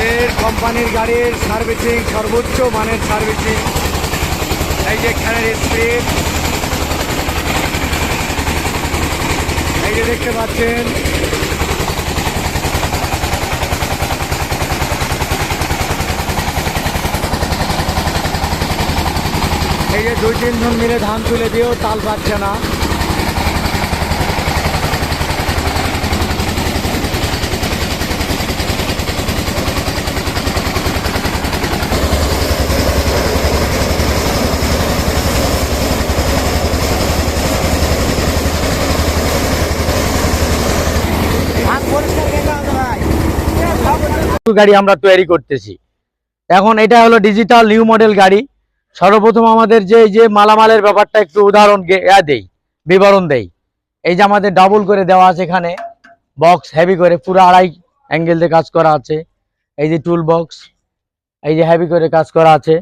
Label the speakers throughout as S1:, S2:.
S1: আমাদের কোম্পানির গাড়ির সার্ভিসিং সর্বোচ্চ মানের সার্ভিসিং। এই যে খেলার স্পিড। এই যে দেখতে পাচ্ছেন। এই যে দুই তিনজন মিলে ধান তুলে দিয়েও তাল পাচ্ছে না। গাড়ি আমরা তৈরি করতেছি। এখন এটা হলো ডিজিটাল নিউ মডেল গাড়ি। সর্বপ্রথম আমাদের যে যে মালামালের ব্যাপারটা একটু উদাহরণ দেই, বিবরণ দেই। এই যে আমাদের ডাবল করে দেওয়া আছে এখানে। বক্স হেভি করে, পুরো আড়াই অ্যাঙ্গেল দিয়ে কাজ করা আছে। এই যে টুল বক্স এই যে হেভি করে কাজ করা আছে।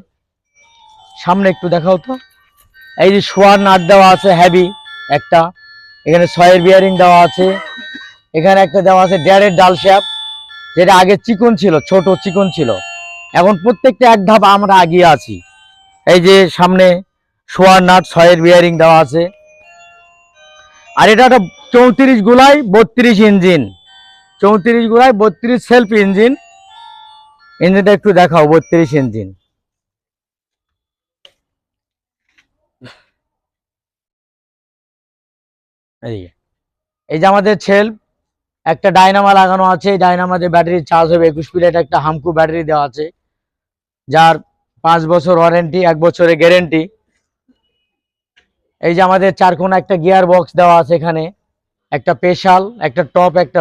S1: সামনে একটু দেখাও তো। এই যে শোয়ার নাট দেওয়া আছে হেভি একটা। এখানে ছয়ের বিয়ারিং দেওয়া আছে। এখানে একটা দেওয়া আছে ড্যারের ডাল শ্যাপ যেটা আগে চিকন ছিল, ছোট চিকন ছিল। এখন প্রত্যেকটা এক ধাপ আমরা আগিয়ে আছি। এই যে সামনে শোয়ার নাট, ছয়ের বিয়ারিং দেওয়া আছে। আর এটা একটা চৌত্রিশ গুলাই বত্রিশ ইঞ্জিন। চৌত্রিশ গুলাই বত্রিশ সেলফ ইঞ্জিন ইঞ্জিনটা একটু দেখাও, বত্রিশ ইঞ্জিন। এই যে আমাদের সেলফ একটা ডাইনামা লাগানো আছে, এই ডাইনামাতে ব্যাটারি চার্জ হবে একুশ প্লেট একটা হামকু ব্যাটারি দেওয়া আছে, যার পাঁচ বছর ওয়ারেন্টি এক বছরের গ্যারেন্টি এই যে আমাদের চারকোনা একটা গিয়ার বক্স দেওয়া আছে এখানে, একটা পেশাল একটা টপ একটা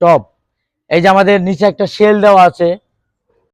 S1: টপ এই যে আমাদের নিচে একটা সেল দেওয়া আছে